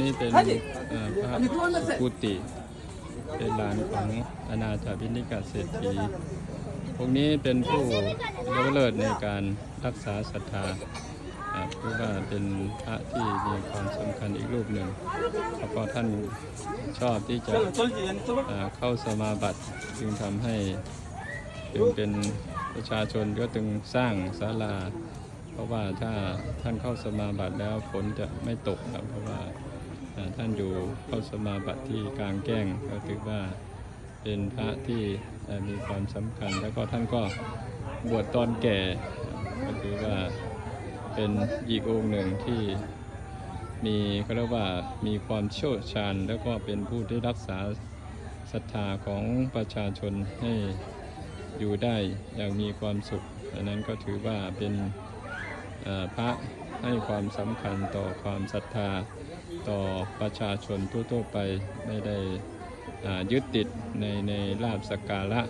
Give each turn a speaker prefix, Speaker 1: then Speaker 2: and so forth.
Speaker 1: นี่เป็นเอ่อพระสุกุติ เป็นลานของอนาถาบินิกาเศรษฐีพวกนี้เป็นผู้เลิศเลิศในการรักษาศรัทธาอ่าเพราะว่าเป็นพระที่มีความสำคัญอีกรูปหนึ่งแล้วก็ท่านชอบที่จะอ่าเข้าสมาบัติจึงทำให้จึงเป็นประชาชนก็จึงสร้างศาลา เพราะว่าถ้าท่านเข้าสมาบัติแล้วฝนจะไม่ตกครับเพราะว่าอ่า ท่านอยู่เข้าสมาบัติที่กลางแก้งก็ถือว่าเป็นพระที่มีความสำคัญ แล้วก็ท่านก็บวชตอนแก่ก็ถือว่าเป็นอีกองค์หนึ่งที่มีเขาเรียกว่ามีความเชี่ยวชาญแล้วก็เป็นผู้ที่รักษาศรัทธาของประชาชนให้อยู่ได้อย่างมีความสุขดังนั้นก็ถือว่าเป็นพระ ให้ความสำคัญต่อความศรัทธาต่อประชาชนทั่วๆไปไม่ได้ยึดติดในในลาบสกการะ